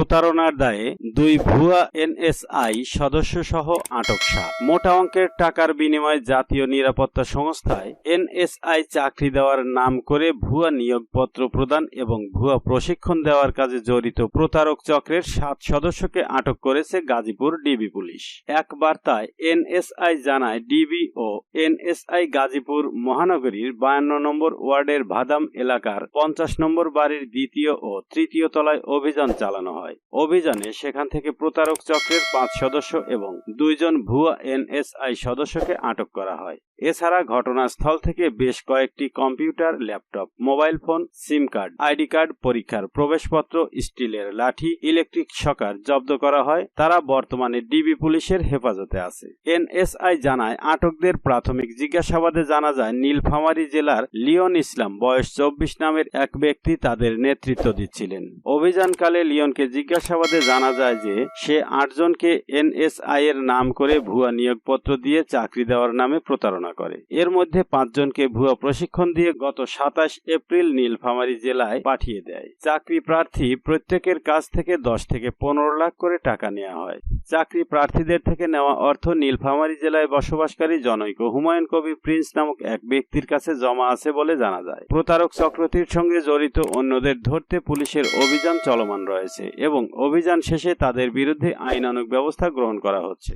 প্রতারণার দায়ে দুই ভুয়া এনএসআই সদস্য সহ আটক সাত। মোটা অঙ্কের টাকার বিনিময়ে জাতীয় নিরাপত্তা সংস্থায় এনএসআই চাকরি দেওয়ার নাম করে ভুয়া নিয়োগপত্র প্রদান এবং ভুয়া প্রশিক্ষণ দেওয়ার কাজে জড়িত প্রতারক চক্রের সাত সদস্যকে আটক করেছে গাজীপুর ডিবি পুলিশ। এক বার্তায় এনএসআই জানায়, ডিবি ও এনএসআই গাজীপুর মহানগরীর বায়ান্ন নম্বর ওয়ার্ডের ভাদাম এলাকার পঞ্চাশ নম্বর বাড়ির দ্বিতীয় ও তৃতীয় তলায় অভিযান চালানো হয়। অভিযানে সেখান থেকে প্রতারক চক্রের পাঁচ সদস্য এবং দুইজন ভুয়া এনএসআই সদস্যকে আটক করা হয়। এছাড়া ঘটনাস্থল থেকে বেশ কয়েকটি computer, laptop, mobile phone, sim card, ID card, পরীক্ষার প্রবেশপত্র, স্টিলের লাঠি, ইলেকট্রিক শকার জব্দ করা হয়। তারা বর্তমানে ডিবি পুলিশের হেফাজতে আছে। এনএসআই জানায়, আটকদের প্রাথমিক জিজ্ঞাসাবাদে জানা যায়, নীলফামারী জেলার লিওন ইসলাম বয়স চব্বিশ নামের এক ব্যক্তি তাদের নেতৃত্ব দিচ্ছিলেন। অভিযানকালে লিওনকে জিজ্ঞাসাবাদে জানা যায় যে, সে আটজনকে এনএসআই এর নাম করে ভুয়া নিয়োগপত্র দিয়ে চাকরি দেওয়ার নামে প্রতারণা করে। এর মধ্যে পাঁচজনকে ভুয়া প্রশিক্ষণ দিয়ে গত সাতাশ এপ্রিল নীলফামারী জেলায় পাঠিয়ে দেয়। চাকরি প্রার্থী প্রত্যেকের কাছ থেকে দশ থেকে পনেরো লাখ করে টাকা নেওয়া হয়। চাকরি প্রার্থীদের থেকে নেওয়া অর্থ নীলফামারী জেলায় বসবাসকারী জনৈক হুমায়ুন কবি প্রিন্স নামক এক ব্যক্তির কাছে জমা আছে বলে জানা যায়। প্রতারক চক্রটির সঙ্গে জড়িত অন্যদের ধরতে পুলিশের অভিযান চলমান রয়েছে। এবং অভিযান শেষে তাদের বিরুদ্ধে আইনানুগ ব্যবস্থা গ্রহণ করা হচ্ছে।